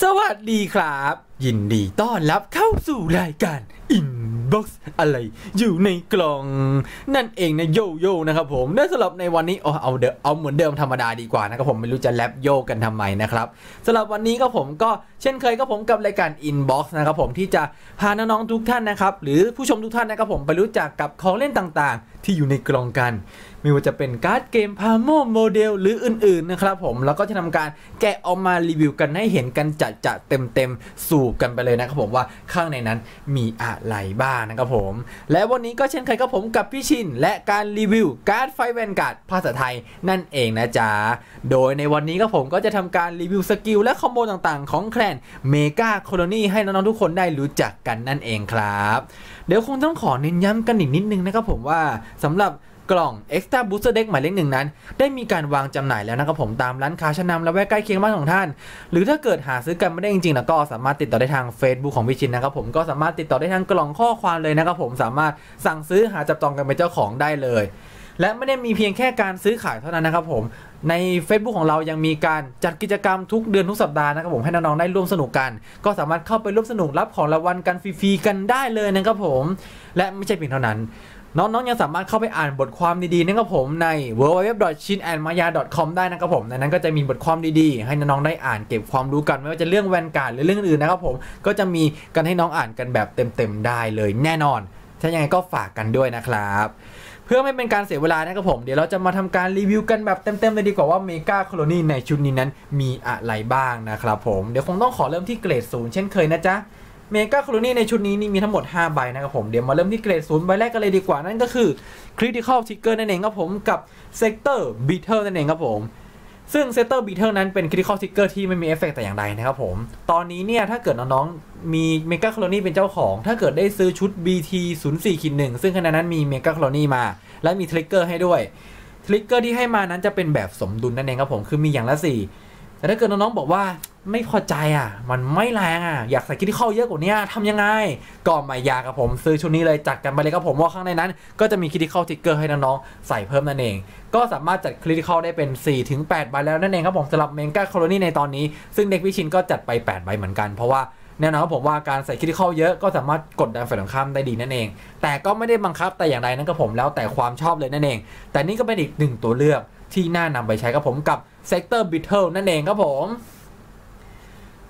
สวัสดีครับ ยินดีต้อนรับเข้าสู่รายการ Inbox อะไรอยู่ในกล่อง นั่นเองนะโยโย่นะครับผมและสำหรับในวันนี้เอาเอาเดมเอาเหมือนเดิมธรรมดาดีกว่านะครับผมไม่รู้จะแรปโยกันทำไมนะครับสำหรับวันนี้ก็ผมก็เช่นเคยก็ผมกับรายการ Inbox นะครับผมที่จะพาน้องๆทุกท่านนะครับหรือผู้ชมทุกท่านนะครับผมไปรู้จักกับของเล่นต่างๆ ที่อยู่ในกล่องกัน ไม่ว่าจะเป็นการ์ดเกมพาโมโมเดลหรืออื่นๆนะครับผมแล้วก็จะทำการแกะออกมารีวิวกันให้เห็นกันจัดจะเต็มๆสู่กันไปเลยนะครับผมว่าข้างในนั้นมีอะไรบ้างนะครับผม และวันนี้ก็เช่นเคยกับผมกับพี่ชิน และการรีวิวการ์ดไฟแวนการ์ดภาษาไทยนั่นเองนะจ๊ะโดยในวันนี้ก็ผมก็จะทำการรีวิวสกิลและคอมโบต่างๆ ของแคลนเมกาโคโลนีให้น้องๆทุกคนได้รู้จักกันนั่นเองครับ เดี๋ยวคงต้องขอเน้นย้ำกันอีกนิดนึงนะครับผมว่าสำหรับ กล่อง Extra Booster Deck หมายเลขหนึ่งนั้น ได้มีการวางจำหน่ายแล้วนะครับผมตามร้านค้าชั้นนำและแวกใกล้เคียงบ้านของท่าน หรือถ้าเกิดหาซื้อกันไม่ได้จริงๆนะก็สามารถติดต่อได้ทาง Facebook ของวิชินนะครับผมก็สามารถติดต่อได้ทางกล่องข้อความเลยนะครับผมสามารถสั่งซื้อหาจับจองกันเป็นเจ้าของได้เลย และไม่ได้มีเพียงแค่การซื้อขายเท่านั้นนะครับผมใน Facebook ของเรายังมีการจัดกิจกรรมทุกเดือนทุกสัปดาห์นะครับผมให้น้องๆได้ร่วมสนุกกัน ก็สามารถเข้าไปร่วมสนุกรับของรางวัลกันฟรีๆกันได้เลยนะครับผม และไม่ใช่เพียงเท่านั้น น้องๆยังสามารถเข้าไปอ่านบทความดีๆนะครับผมใน www.chinandmaya.com ได้นะครับผมในนั้นก็จะมีบทความดีๆ ให้น้องๆได้อ่านเก็บความรู้กัน ไม่ว่าจะเรื่องแวนการ์ดหรือเรื่องอื่นนะครับผมก็จะมีกันให้น้องอ่านกันแบบเต็มๆได้เลยแน่นอน ถ้ายังไงก็ฝากกันด้วยนะครับเพื่อไม่เป็นการเสียเวลานะครับผม เดี๋ยวเราจะมาทำการรีวิวกันแบบเต็มๆเลยดีกว่าว่าเมกาโคลนีในชุดนี้นั้นมีอะไรบ้างนะครับผม เดี๋ยวคงต้องขอเริ่มที่เกรดศูนย์เช่นเคยนะจ๊ะ เมกาคโลนีในชุดนี้นี่มีทั้งหมด 5 ใบนะครับผมเดี๋ยวมาเริ่มที่เกรดศูนย์ใบแรกกันเลยดีกว่านั่นก็คือ Critical Trigger นั่นเองครับผมกับ Sector Beetle นั่นเองครับผมซึ่ง Sector Beetle นั้นเป็น Critical Trigger ที่ไม่มีเอฟเฟกต์แต่อย่างใดนะครับผม ตอนนี้เนี่ยถ้าเกิดน้องๆมีเมกาคโลนีเป็นเจ้าของ ถ้าเกิดได้ซื้อชุด BT 0 4 1ซึ่งขณะนั้นมีเมกาคโลนีมา และมีทริกเกอร์ให้ด้วยทริกเกอร์ที่ให้มานั้นจะเป็นแบบสมดุลนั่นเองครับผมคือมีอย่างละสี่ แต่ถ้าเกิดน้องๆบอกว่าไม่พอใจอะ มันไม่แรงอะ อยากใส่คิดที่เข้าเยอะกว่านี้ทำยังไง ก็ไม่ยากครับผม ซื้อชุดนี้เลยจัดกันไปเลยครับผมว่าข้างในนั้น ก็จะมีคิดที่เข้าทิกเกอร์ให้น้องๆใส่เพิ่มนั่นเอง ก็สามารถจัดคริติคอลได้เป็น 4-8ใบแล้วนั่นเองครับผมสำหรับเมกาโคโลนีในตอนนี้ ซึ่งเด็กวิชินก็จัดไป 8 ใบเหมือนกันเพราะว่าแน่นอนครับผมว่าการใส่คริติคอลเยอะก็สามารถกดดันฝ่ายตรงข้ามได้ดีนั่นเอง แต่ก็ไม่ได้บังคับแต่อย่างใดนั่นก็ผมแล้วแต่ความชอบเลยนั่นเอง แต่นี่ก็เป็นอีกหนึ่งตัวเลือกที่น่านำไปใช้ครับผมกับ Sector Beetle นั่นเองครับผม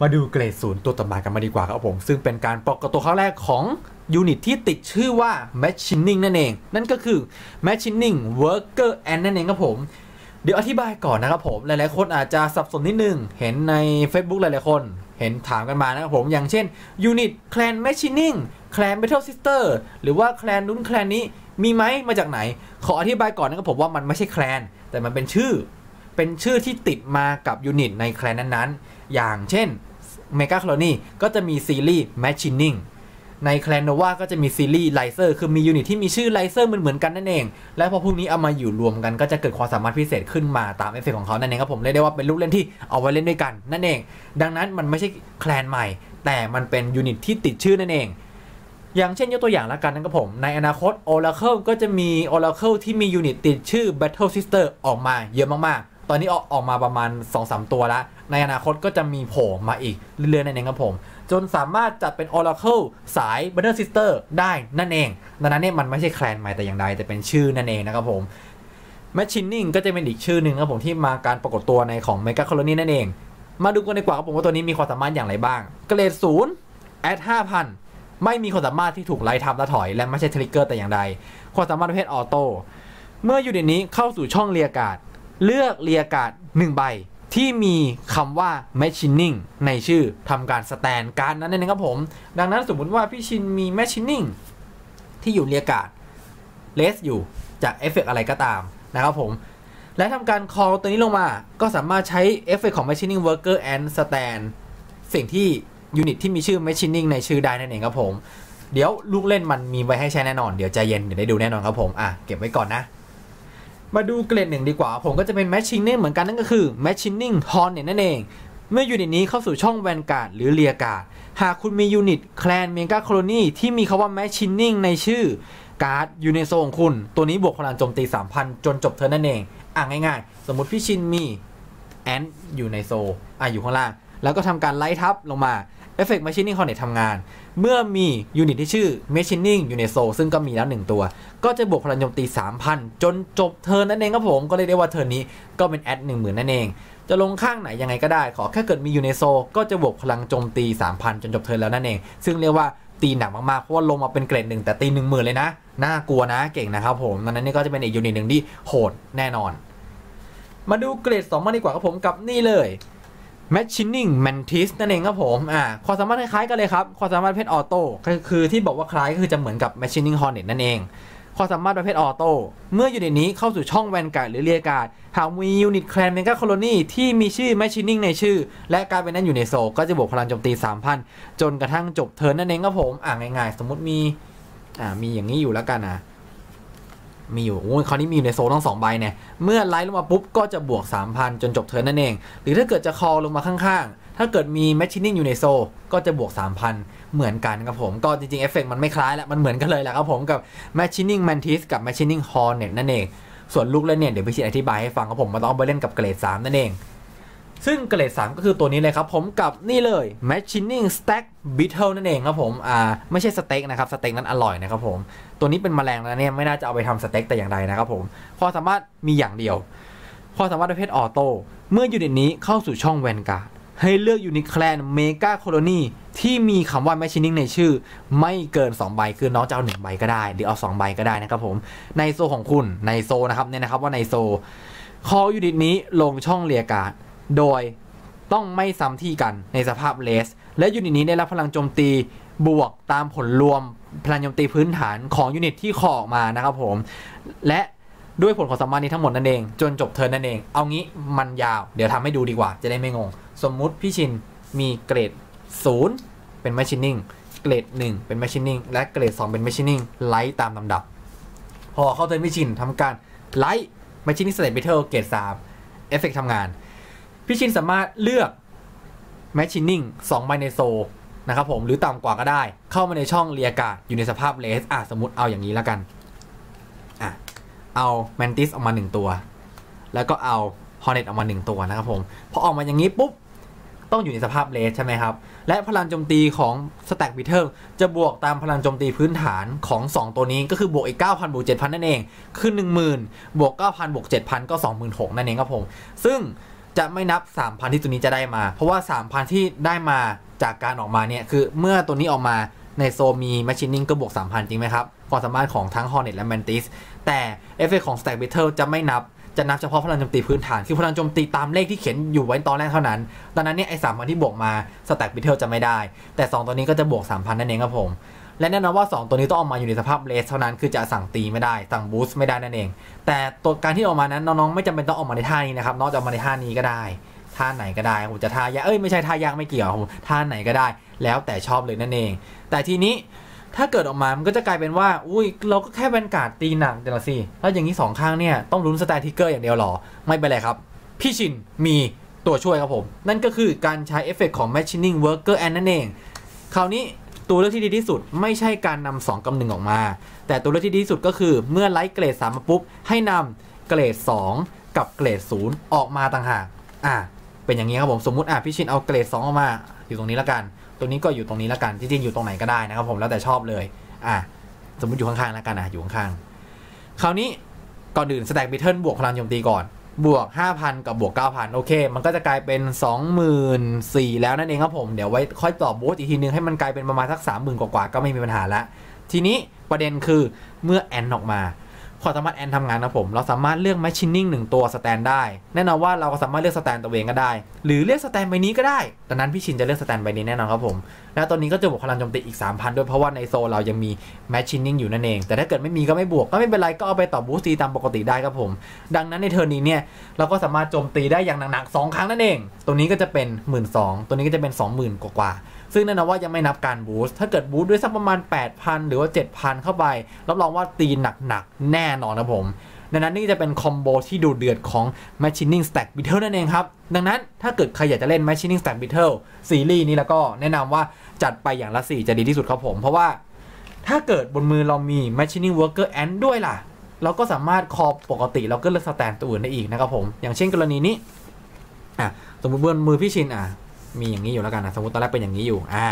มาดูเกรดศูนย์ตัวต่อมากันมาดีกว่าครับผม ซึ่งเป็นการปรากตัวครั้งแรกของยูนิตที่ติดชื่อว่า Machining นั่นเอง นั่นก็คือ Machining Worker Ant นั่นเองครับผม เดี๋ยวอธิบายก่อนนะครับผม หลายๆ คนอาจจะสับสนนิดนึง เห็นใน Facebook หลายๆ คนเห็นถามกันมานะครับผม อย่างเช่นยูนิตแคลน Machining แคลน Battle Sister หรือว่าแคลนนู้นแคลนนี้มีไหมมาจากไหน ขออธิบายก่อนนะครับผมว่ามันไม่ใช่แคลนแต่มันเป็นชื่อ เป็นชื่อที่ติดมากับยูนิตในแคลนนั้นๆ อย่างเช่นเมกาคลอนีก็จะมีซีรีส์ Machining ในแคลนโนวาก็จะมีซีรีส์ไลเซอร์คือมียูนิตที่มีชื่อไลเซอร์เหมือนๆกันนั่นเอง และพอพวกนี้เอามาอยู่รวมกันก็จะเกิดความสามารถพิเศษขึ้นมาตามเอฟเฟกของเขานั่นเองครับผมเรียกได้ว่าเป็นลูกเล่นที่เอาไว้เล่นด้วยกันนั่นเอง ดังนั้นมันไม่ใช่แคลนใหม่ แต่มันเป็นยูนิตที่ติดชื่อนั่นเอง อย่างเช่นยกตัวอย่างละกันนะครับผม ในอนาคต Oracle ก็จะมี Oracle ที่มียูนิตติดชื่อ Battle Sister ออกมาเยอะมากๆ ตอนนี้ออกออกมาประมาณ2-3ตัวแล้ว ในอนาคตก็จะมีโผล่มาอีกเรื่อยๆนั่นเองครับผม จนสามารถจัดเป็น Oracle สาย Battle Sister ได้นั่นเอง ดังนั้นเนี่ยมันไม่ใช่แคลนใหม่แต่อย่างใด แต่เป็นชื่อนั่นเองนะครับผม Machining ก็จะเป็นอีกชื่อหนึ่งครับผมที่มาการปรากฏตัวในของ Mega Colony นั่นเอง มาดูกันดีกว่าครับผมว่าตัวนี้มีความสามารถอย่างไรบ้าง เกรดศูนย์แอด5,000ไม่มีความสามารถที่ถูกไล่ทับและถอย และไม่ใช่ทริกเกอร์แต่อย่างใด ความสามารถประเภทออโต้เมื่ออยู่ในนี้เข้าสู่ช่องเรียกาศ เลือกเรียกาศ1ใบที่มีคำว่า machining ในชื่อทำการสแตนการนั้นเองครับผม ดังนั้นสมมุติว่าพี่ชินมี machining ที่อยู่เรียกาศเลสอยู่จากเอฟเฟกอะไรก็ตามนะครับผม และทำการ call ตัวนี้ลงมาก็สามารถใช้เอฟเฟกของ machining worker and stand สิ่งที่ยูนิตที่มีชื่อ Machining ในชื่อได้นั่นเองครับผม เดี๋ยวลูกเล่นมันมีไว้ให้ใช้แน่นอน เดี๋ยวใจเย็นเดี๋ยวได้ดูแน่นอนครับผม อะ เก็บไว้ก่อนนะ มาดูเกรดหนึ่งดีกว่า ผมก็จะเป็น Machining เหมือนกันนั่นก็คือ Machining Hornet นั่นเอง เมื่อยูนิตนี้เข้าสู่ช่องแวนการ์ดหรือเรียการ์ดหากคุณมียูนิตแคลนเมกาโคลนีที่มีคาว่า Machining ในชื่อการ์ดอยู่ในโซของคุณ ตัวนี้บวกพลังโจมตี 3,000 จนจบเธอนั่นเอง อะง่ายๆ สมมติพี่ชินมีแอนอยู่ในโซอะอยู่ข้างล่าง แล้วก็ทำการไล่ทับลงมา เอฟเฟกต์ Machining Hornet ทำงาน เมื่อมียูนิตที่ชื่อ Machining อยู่ในโซซึ่งก็มีแล้ว1ตัว ก็จะบวกพลังโจมตี 3,000 จนจบเทิร์นนั่นเองครับผม ก็เรียกได้ว่าเทิร์นนี้ก็เป็นแอด10,000 นั่นเอง จะลงข้างไหนยังไงก็ได้ ขอแค่เกิดมียู่ในโซก็จะบวกพลังโจมตี 3,000 จนจบเทิร์นแล้วนั่นเอง ซึ่งเรียกว่าตีหนักมากๆ เพราะว่าลงมาเป็นเกรดหนึ่งแต่ตีหนึ่งหมื่นเลยนะ น่ากลัวนะเก่งนะครับผมดังนั้นนี่ก็จะเป็นอีกยูนิตหนึ่งที่โหดแน่นอน มาดูเกรด2มาดีกว่าครับผมกับนี่เลย Machining Mantis นั่นเองครับผมอ่าความสามารถคล้ายๆกันเลยครับความสามารถประเภทออโต้ก็คือที่บอกว่าคล้ายก็คือจะเหมือนกับ Machining Hornet นั่นเองความสามารถประเภทออโต้เมื่ออยู่ในนี้เข้าสู่ช่องแวนการ์ดหรือเรียการ์ดหากมียูนิตแคลนเมกาโคลนีที่มีชื่อ Machining ในชื่อ และกายเป็นนั้นอยู่ในโซก็จะบวกพลังโจมตี 3,000 จนกระทั่งจบเทิร์นนั่นเองครับผมอ่าง่ายๆ สมมติมีอ่ามีอย่างนี้อยู่แล้วกันนะ มีอยู่โอ้คราวนี้มีอยู่ในโซนทั้งสองใบเนี่ยเมื่อไลท์ลงมาปุ๊บก็จะบวก 3,000 จนจบเทิร์นนั่นเอง หรือถ้าเกิดจะคอลงมาข้างๆ ถ้าเกิดมีแมชชีนิ่งอยู่ในโซก็จะบวก 3,000 เหมือนกันครับผม ก็จริงๆเอฟเฟกมันไม่คล้ายแล้ว มันเหมือนกันเลยแหละครับผมกับแมชชีนิ่งแมนทิสกับแมชชีนิ่งฮอร์เน็ตนั่นเอง ส่วนลูกเล่นเนี่ยเดี๋ยวพี่ชิดอธิบายให้ฟังครับผมมาต้องไปเล่นกับเกรด3นั่นเอง ซึ่งเกรด 3 ก็คือตัวนี้เลยครับผมกับนี่เลย Machining Stack Beetle นั่นเองครับผมอ่าไม่ใช่สเต็กนะครับสเต็กนั้นอร่อยนะครับผมตัวนี้เป็นแมลงแล้วเนี่ยไม่น่าจะเอาไปทำสเต็กแต่อย่างใดนะครับผมความสามารถมีอย่างเดียวความสามารถประเภทออโต้เมื่อยูนิตนี้เข้าสู่ช่องแวนการ์ดให้เลือกยูนิตแคลนเมกาโคโลนีที่มีคำว่า Machining ในชื่อ ไม่เกิน 2 ใบคือน้องจะเอา 1 ใบก็ได้ หรือเอา 2 ใบก็ได้นะครับผม ในโซของคุณในโซนะครับเนี่ยนะครับว่าในโซ คอยูนิตนี้ลงช่องเรียการ์ด โดยต้องไม่ซ้ำที่กันในสภาพเลส และยูนิตนี้ได้รับพลังโจมตีบวกตามผลรวมพลังโจมตีพื้นฐานของยูนิตที่คอออกมานะครับผม และด้วยผลของสามานี้ทั้งหมดนั่นเอง จนจบเทิร์นนั่นเอง เอางี้มันยาว เดี๋ยวทำให้ดูดีกว่า จะได้ไม่งง สมมุติพี่ชินมีเกรด 0 เป็น Machining เกรด 1 เป็น Machining และเกรด 2 เป็น Machining ไลท์ตามลำดับ พอเข้าเทิร์นพี่ชินทำการไลท์ Machining State Battle เกรด3เอฟเฟกต์ทำงาน พี่ชินสามารถเลือก Machining 2ใบในโซนะครับผมหรือต่ำกว่าก็ได้ เข้ามาในช่องเรียกาอยู่ในสภาพเลสอะสมมติเอาอย่างนี้แล้วกันอะเอาแมนติสออกมา1ตัว แล้วก็เอาฮอร์เน็ตออกมา1ตัวนะครับผมพอออกมาอย่างนี้ปุ๊บต้องอยู่ในสภาพเลสใช่ไหมครับ และพลังโจมตีของสแต็กบิเทิลจะบวกตามพลังโจมตีพื้นฐานของ 2 ตัวนี้ก็คือบวกอีก 9,000 บวก 7,000 นั่นเอง คือ 10,000 บวก 9,000 บวก 7,000 ก็ 26,000 นั่นเองครับผม ซึ่ง จะไม่นับ 3,000 ที่ตัวนี้จะได้มา เพราะว่า 3,000 ที่ได้มาจากการออกมาเนี่ยคือเมื่อตัวนี้ออกมาในโซมีแมชชีนิ n งก็บวก 3,000 จริงไหมครับความสามารถของทั้ง Hornet และ Mantis แต่เอฟเฟกของ Stack Battle จะไม่นับจะนับเฉพาะพลังโจมตีพื้นฐาน คือพลังโจมตีตามเลขที่เขียนอยู่ไว้ตอนแรกเท่านั้น ดังนั้นเนี่ยไอ้สามพันที่บวกมา Stack Battle จะไม่ได้ แต่ 2 ตัวนี้ก็จะบวก 3,000 นั่นเองครับผม และแน่นอนว่า 2 ตัวนี้ต้องออกมาอยู่ในสภาพเลสเท่านั้นคือจะสั่งตีไม่ได้สั่งบูสต์ไม่ได้นั่นเอง แต่ตัวการที่ออกมานั้นน้องๆไม่จำเป็นต้องออกมาในท่านี้นะครับน้องจะออกมาในท่านี้ก็ได้ท่าไหนก็ได้ผมจะท่ายากเอ้ยไม่ใช่ท่ายากไม่เกี่ยวท่าไหนก็ได้ แล้วแต่ชอบเลยนั่นเอง แต่ทีนี้ถ้าเกิดออกมา มันก็จะกลายเป็นว่า อุ้ย เราก็แค่แวนการ์ดตีหนักเดี๋ยวสิ แล้วอย่างนี้สองข้างเนี่ย ต้องลุ้นสแตทิกเกอร์อย่างเดียวหรอ ไม่เป็นไรครับ พี่ชินมีตัวช่วยครับผม นั่นก็คือการใช้เอฟเฟกของ Machining Worker and นั่นเอง คราวนี้ ตัวเลือกที่ดีที่สุดไม่ใช่การนำ2กำหนึ่งออกมา แต่ตัวเลือกที่ดีที่สุดก็คือเมื่อไลท์เกรด3มาปุ๊บ ให้นำเกรด 2 กับเกรด 0 ออกมาต่างหากอะเป็นอย่างนี้ครับผมสมมติอะพี่ชินเอาเกรด 2 ออกมา อยู่ตรงนี้แล้วกัน ตัวนี้ก็อยู่ตรงนี้แล้วกันจริงๆอยู่ตรงไหนก็ได้นะครับผมแล้วแต่ชอบเลยอะสมมติอยู่ข้างๆแล้วกันอะอยู่ข้างๆคราวนี้ก่อนอื่นสแต็กบิทเทิลบวกพลังโจมตีก่อน บวก 5,000 กับบวก 9,000 โอเค มันก็จะกลายเป็น 24,000แล้วนั่นเองครับผม เดี๋ยวไว้ค่อยตอบูสอีกทีนึงให้มันกลายเป็นประมาณสัก 30,000 กว่าๆก็ไม่มีปัญหาละ ทีนี้ประเด็นคือเมื่อแอนออกมา ความสามารถแอนทำงานนะผม เราสามารถเลือกแมชชีนนิ่งหนึ่งตัวสแตนได้ แน่นอนว่าเราก็สามารถเลือกสแตนตัวเองก็ได้ หรือเลือกสแตนใบนี้ก็ได้ ดังนั้นพี่ชินจะเลือกสแตนใบนี้แน่นอนครับผม แล้วตัวนี้ก็จะบวกพลังโจมตีอีก 3,000 ด้วยเพราะว่าในโซลเรายังมีแมชชีนนิ่งอยู่นั่นเอง แต่ถ้าเกิดไม่มีก็ไม่บวกก็ไม่เป็นไรก็เอาไปต่อบูสตีตามปกติได้ครับผม ดังนั้นในเทอร์นี้เนี่ยเราก็สามารถโจมตีได้อย่างหนักๆ2ครั้งนั่นเอง ตัวนี้ก็จะเป็น 1 2ื่นตัวนี้ก็จะเป็น 20,000 กว่าๆ ซึ่งแน่นอนว่ายังไม่นับการบูสต์ถ้าเกิดบูสต์ด้วยสักประมาณ 8,000 หรือว่า 7,000 เข้าไป รับรองว่าตีหนักๆ แน่นอนนะผมดังนั้นนี่จะเป็นคอมโบที่ดูเดือดของ Machining Stack Beetle นั่นเองครับ ดังนั้นถ้าเกิดใครอยากจะเล่น Machining Stack Beetle ซีรีส์นี้แล้วก็แนะนำว่าจัดไปอย่างละ 4 จะดีที่สุดครับผม เพราะว่าถ้าเกิดบนมือเรามี Machining Worker Ant ด้วยล่ะ เราก็สามารถคอปกติเราก็เลือกสแตนตัวอื่นได้อีกนะครับผม อย่างเช่นกรณีนี้อะสมมติบนมือพี่ชินอะ มีอย่างนี้อยู่แล้วกันนะสมมติตอนแรกเป็นอย่างนี้อยู่อ่า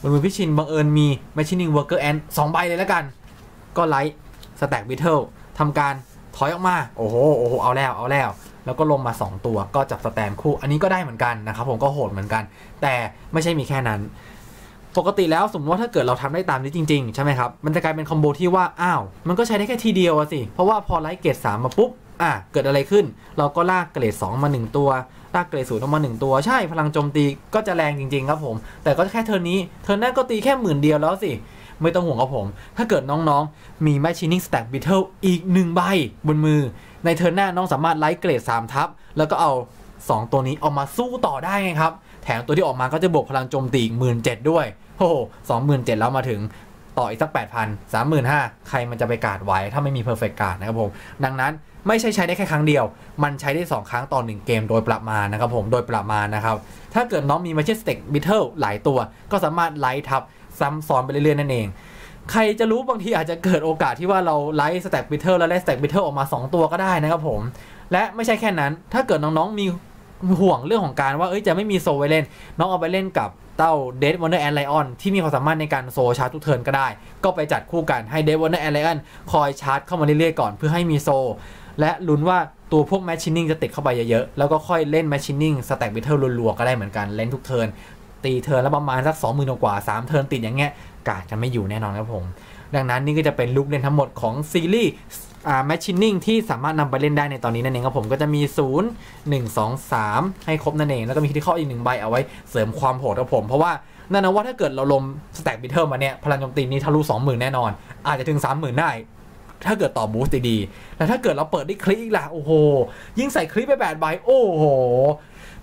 บนมือพี่ชินบังเอิญมี Machining Worker Ant สองใบเลยแล้วกัน ก็ไลท์สแต็กบิทเทิลทำการถอยออกมา โอ้โหโอ้โหเอาแล้วเอาแล้ว แล้วก็ลงมา 2 ตัวก็จับสแตนคู่ อันนี้ก็ได้เหมือนกันนะครับผมก็โหดเหมือนกัน แต่ไม่ใช่มีแค่นั้น ปกติแล้วสมมติว่าถ้าเกิดเราทำได้ตามนี้จริง ๆ ใช่ไหมครับ มันจะกลายเป็นคอมโบที่ว่า อ้าว มันก็ใช้ได้แค่ทีเดียวสิ เพราะว่าพอไลท์เกรด3มาปุ๊บ อะเกิดอะไรขึ้น เราก็ลากเกรด 2 มา 1 ตัว ลากเกรดศูนย์ออกมา 1 ตัว ใช่พลังโจมตีก็จะแรงจริง ๆ ครับผม แต่ก็แค่เทิร์นนี้ เทิร์นหน้าก็ตีแค่หมื่นเดียวแล้วสิ ไม่ต้องห่วงครับผม ถ้าเกิดน้องๆ มี Machining Stack Beetle อีก 1 ใบบนมือ ในเทิร์นหน้าน้องสามารถไลท์เกรด 3 ทับ แล้วก็เอา 2 ตัวนี้เอามาสู้ต่อได้ไงครับ แถมตัวที่ออกมาก็จะบวกพลังโจมตีอีกหมื่นเจ็ดด้วยโอ้โหสองหมื่นเจ็ดแล้วมาถึง ต่ออีกสักแปดพันสามหมื่นห้าใครมันจะไปการ์ดไว้ ถ้าไม่มีเพอร์เฟกต์การ์ดนะครับผม ดังนั้นไม่ใช่ใช้ได้แค่ครั้งเดียว มันใช้ได้ 2 ครั้งต่อ 1 เกมโดยประมาณนะครับผม โดยประมาณนะครับ ถ้าเกิดน้องมี Majestic Beetle หลายตัว ก็สามารถไลท์ทับซ้ำซ้อนไปเรื่อยๆนั่นเอง ใครจะรู้บางทีอาจจะเกิดโอกาสที่ว่าเราไลท์สแต็กบิทเทิลแล้วไลท์สแต็กบิทเทิลออกมา 2 ตัวก็ได้นะครับผม และไม่ใช่แค่นั้น ถ้าเกิดน้องๆมี ห่วงเรื่องของการว่าเอ้ยจะไม่มีโซไว้เล่น น้องเอาไปเล่นกับเต้าเดดวอนเนอร์แอนไลออนที่มีความสามารถในการโซชาร์จทุกเทิร์นก็ได้ ก็ไปจัดคู่กันให้เดดวอนเนอร์แอนไลออนคอยชาร์จเข้ามาเรื่อยๆก่อนเพื่อให้มีโซ และลุ้นว่าตัวพวกแมชชีนิ่งจะติดเข้าไปเยอะๆ แล้วก็ค่อยเล่นแมชชีนิ่งสแต็กบิทเทิลรัวๆก็ได้เหมือนกันเล่นทุกเทิร์นตีเทิร์นแล้วประมาณสัก2 0,000กว่า3เทิร์นติดอย่างเงี้ยกาดจะไม่อยู่แน่นอนครับผม ดังนั้นนี่ก็จะเป็นลูกเล่นทั้งหมดของซีรีส์อ่าแมชชีนิ่งที่สามารถนำไปเล่นได้ในตอนนี้นั่นเองครับผมก็จะมี 0 1 2 3 ให้ครบนั่นเอง แล้วก็มีที่ข้ออีกหนึ่งใบเอาไว้เสริมความโหดครับผม เพราะว่านั่นนะว่าถ้าเกิดเราลมสแต็กบิทเทิลมาเนี่ย พลังโจมตีนี้ทะลุ20,000 แน่นอน อาจจะถึง 30,000 ได้ ถ้าเกิดต่อบูสต์ดีๆแล้วถ้าเกิดเราเปิดได้คลิกอีกล่ะโอ้โห ยิ่งใส่คลิปไป8ใบโอ้โห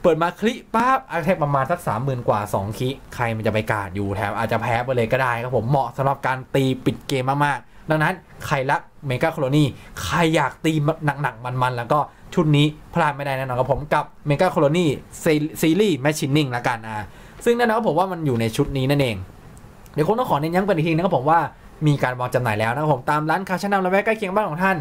เปิดมาคลิปั๊บอาแทกประมาณสัก30,000กว่า2คลิใครมันจะไปกาดอยู่แถมอาจจะแพ้ไปเลยก็ได้ครับผมเหมาะสำหรับการตีปิดเกมมากๆ ดังนั้นใครรักเมกาโคลนีใครอยากตีหนักๆ มันๆ แล้วก็ชุดนี้พลาดไม่ได้แน่นอนครับผมกับเมกาโคลนีซีรีส์แมชชีนิ่งละกันอะซึ่งแน่นอนครับผมว่ามันอยู่ในชุดนี้นั่นเอง เดี๋ยวคงต้องขอเน้นย้ำกันอีกทีนะครับผมว่ามีการวางจำหน่ายแล้วนะครับผมตามร้านค้าชั้นนำและแวะใกล้เคียงบ้านของท่าน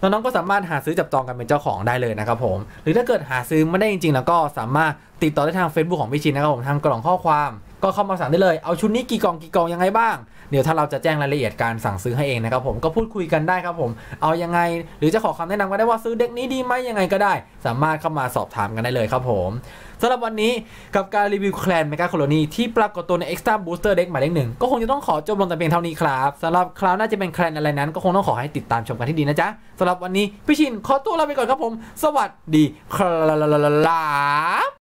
น้องๆก็สามารถหาซื้อจับจองกันเป็นเจ้าของได้เลยนะครับผม หรือถ้าเกิดหาซื้อไม่ได้จริงๆ แล้วก็สามารถติดต่อได้ทาง Facebook ของพี่ชินนะครับผมทางกล่องข้อความ ก็เข้ามาสั่งได้เลย เอาชุดนี้กี่กล่องกี่กล่องยังไงบ้าง เดี๋ยวถ้าเราจะแจ้งรายละเอียดการสั่งซื้อให้เองนะครับผมก็พูดคุยกันได้ครับผม เอายังไง หรือจะขอคำแนะนำก็ได้ว่าซื้อเด็กนี้ดีไหมยังไงก็ได้ สามารถเข้ามาสอบถามกันได้เลยครับผมสำหรับวันนี้กับการรีวิวแคลนเมกาโคโลนีที่ปรากฏตัวใน Extra Booster Deck หมายเลขหนึ่งก็คงจะต้องขอจบลงแต่เพียงเท่านี้ครับสำหรับคราวหน้าจะเป็นแคลนอะไรนั้น ก็คงต้องขอให้ติดตามชมกันที่ดีนะจ๊ะสำหรับวันนี้พี่ชินขอตัวลาไปก่อนครับผม สวัสดีครับ